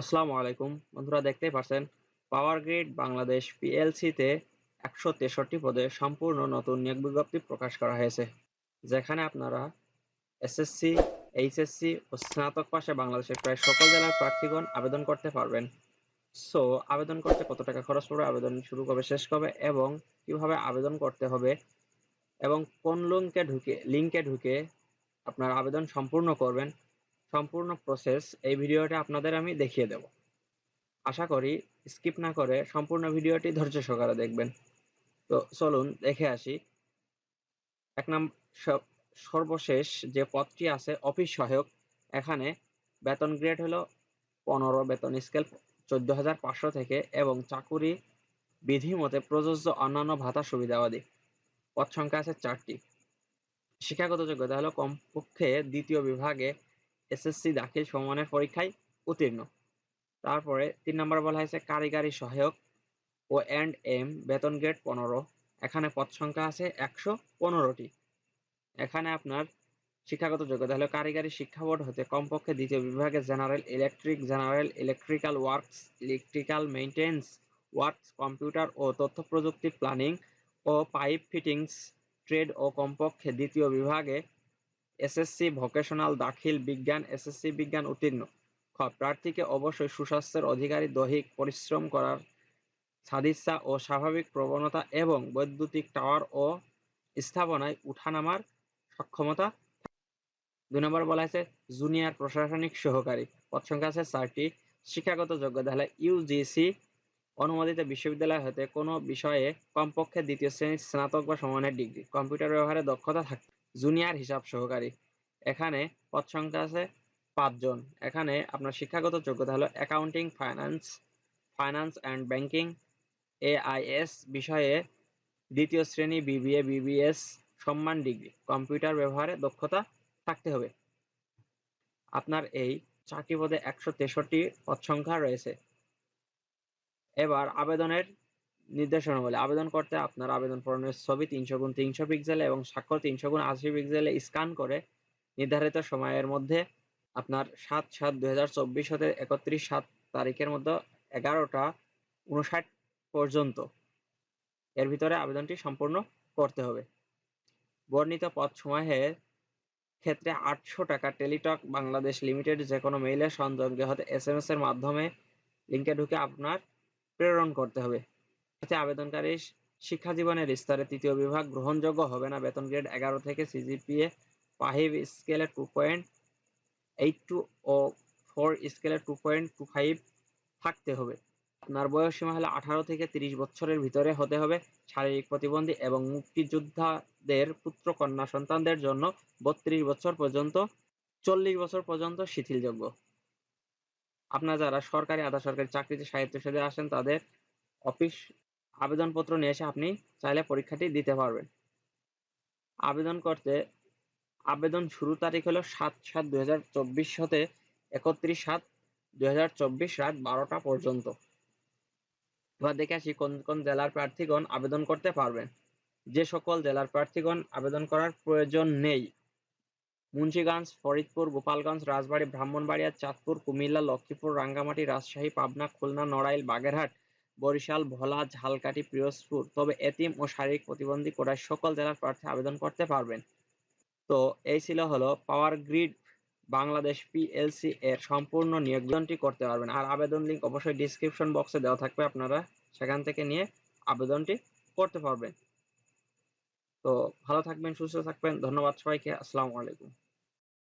আসসালামু আলাইকুম। বন্ধুরা, দেখতেই পাচ্ছেন পাওয়ার গ্রিড বাংলাদেশ পিএলসিতে একশো তেষট্টি পদে সম্পূর্ণ নতুন নিয়োগ বিজ্ঞপ্তি প্রকাশ করা হয়েছে, যেখানে আপনারা এসএসসি এইচএসসি ও স্নাতক পাশে বাংলাদেশের প্রায় সকল জেলার প্রার্থীগণ আবেদন করতে পারবেন। সো আবেদন করতে কত টাকা খরচ পড়বে, আবেদন শুরু কবে, শেষ কবে, এবং কীভাবে আবেদন করতে হবে, এবং কোন লিঙ্কে ঢুকে লিঙ্কে ঢুকে আপনার আবেদন সম্পূর্ণ করবেন। সম্পূর্ণ প্রসেস এই ভিডিওটা আপনাদের আমি দেখিয়ে দেব। আশা করি স্কিপ না করে সম্পূর্ণ ভিডিওটি ধৈর্য সহকারে দেখবেন। তো চলুন দেখে আসি। এক নম্বর সর্বশেষ যে পদটি আছে অফিস সহায়ক, এখানে বেতন গ্রেড হলো পনেরো, বেতন স্কেল চোদ্দ হাজার পাঁচশো থেকে এবং চাকুরি বিধি মতে প্রযোজ্য অন্যান্য ভাতা সুবিধাবাদী। পদ সংখ্যা আছে চারটি। শিক্ষাগত যোগ্যতা হলো কমপক্ষে দ্বিতীয় বিভাগে এসএসসি দাখিল সমমানের পরীক্ষায় উত্তীর্ণ। তারপরে তিন নম্বর বলা হয়েছে কারিগরি সহায়ক ও এন্ড এম বেতন গ্রেড পনেরো। এখানে পদ সংখ্যা আছে একশো পনেরোটি। এখানে আপনার শিক্ষাগত যোগ্যতা হলো কারিগরি শিক্ষা বোর্ড হতে কমপক্ষে দ্বিতীয় বিভাগে general electric, general electrical works, electrical maintenance works, computer ও তথ্য প্রযুক্তি প্ল্যানিং ও পাইপ ফিটিংস, ট্রেড ও কমপক্ষে দ্বিতীয় বিভাগে এসএসসি ভোকেশনাল দাখিল বিজ্ঞান, এসএসসি বিজ্ঞান উত্তীর্ণ। খ, প্রার্থীকে অবশ্যই সুস্বাস্থ্যের অধিকারী, দৈহিক পরিশ্রম করার সাদিচ্ছা ও স্বাভাবিক প্রবণতা এবং বৈদ্যুতিক টাওয়ার ও স্থাপনায় উঠানামার সক্ষমতা দুই নম্বর বলা আছে জুনিয়র প্রশাসনিক সহকারী। পদ সংখ্যা আছে চারটি। শিক্ষাগত যোগ্যতা হলে ইউজিসি অনুমোদিত বিশ্ববিদ্যালয় হতে কোনো বিষয়ে কমপক্ষে দ্বিতীয় শ্রেণির স্নাতক বা সমানের ডিগ্রি। কম্পিউটার ব্যবহারে দক্ষতা থাকে জুনিয়র হিসাব সহকারী। এখানে পদ সংখ্যা আছে পাঁচজন। এখানে আপনার শিক্ষাগত যোগ্যতা হলো accounting finance finance and banking AIS বিষয়ে দ্বিতীয় শ্রেণি বিবিএ বিবিএস সম্মান ডিগ্রি, কম্পিউটার ব্যবহারে দক্ষতা থাকতে হবে। আপনার এই চাকরি পদে একশো তেষট্টি পদ সংখ্যা রয়েছে। এবার আবেদনের নির্দেশনা বলে। আবেদন করতে আপনার আবেদন পূরণের ছবি তিনশো গুণ তিনশো পিক্সেলে এবং স্বাক্ষর তিনশো গুণ আশি পিক্সেলে স্ক্যান করে নির্ধারিত সময়ের মধ্যে আপনার সাত সাত দুই হাজার চব্বিশ হতে একত্রিশ সাত তারিখের মধ্যে এগারোটা উনষাট পর্যন্ত এর ভিতরে আবেদনটি সম্পূর্ণ করতে হবে। বর্ণিত পথ সময়ের ক্ষেত্রে আটশো টাকা টেলিটক বাংলাদেশ লিমিটেড যে কোনো মেইলের সংযোগে হতে এস এম এস এর মাধ্যমে লিঙ্কে ঢুকে আপনার প্রেরণ করতে হবে। এতে আবেদনকারী শিক্ষা জীবনের স্তরে তৃতীয় বিভাগ গ্রহণযোগ্য হবে না। বেতন গ্রেড এগারো থেকে সিজিপিএ ফাইভ স্কেলে টু পয়েন্ট এইট টু ও ফোর স্কেলে টু পয়েন্ট টু ফাইভ থাকতে হবে। আপনার বয়স সীমা হলো আঠারো থেকে তিরিশ বছরের ভিতরে হতে হবে। শারীরিক প্রতিবন্ধী এবং মুক্তিযোদ্ধাদের পুত্র কন্যা সন্তানদের জন্য বত্রিশ বছর পর্যন্ত, চল্লিশ বছর পর্যন্ত শিথিলযোগ্য। আপনার যারা সরকারি, আধা সরকারি চাকরিতে সাহিত্য সাথে আসেন তাদের অফিস আবেদনপত্র নিয়ে এসে আপনি চাইলে পরীক্ষাটি দিতে পারবেন। আবেদন করতে, আবেদন শুরু তারিখ হলো সাত সাত দুই হাজার চব্বিশ হতে একত্রিশ সাত দুই হাজার চব্বিশ রাত বারোটা পর্যন্ত। এবার দেখে আসি কোন কোন জেলার প্রার্থীগণ আবেদন করতে পারবেন। যে সকল জেলার প্রার্থীগণ আবেদন করার প্রয়োজন নেই। মুন্সিগঞ্জ, ফরিদপুর, গোপালগঞ্জ, রাজবাড়ী, ব্রাহ্মণবাড়িয়া, চাঁদপুর, কুমিল্লা, লক্ষ্মীপুর, রাঙ্গামাটি, রাজশাহী, পাবনা, খুলনা, নড়াইল, বাগেরহাট বরিশাল ভোলা ঝালকাঠি, পিরোজপুর। তবে এতিম ও শারীরিক প্রতিবন্ধী কোটায় সকল জেলার প্রার্থী আবেদন করতে পারবেন। তো এই ছিল হলো পাওয়ার গ্রিড বাংলাদেশ পিএলসি এর সম্পূর্ণ নিয়োগটি করতে পারবেন। আর আবেদন লিঙ্ক অবশ্যই ডিসক্রিপশন বক্সে দেওয়া থাকবে। আপনারা সেখান থেকে নিয়ে আবেদনটি করতে পারবেন। তো ভালো থাকবেন, সুস্থ থাকবেন। ধন্যবাদ সবাইকে। আসসালামু আলাইকুম।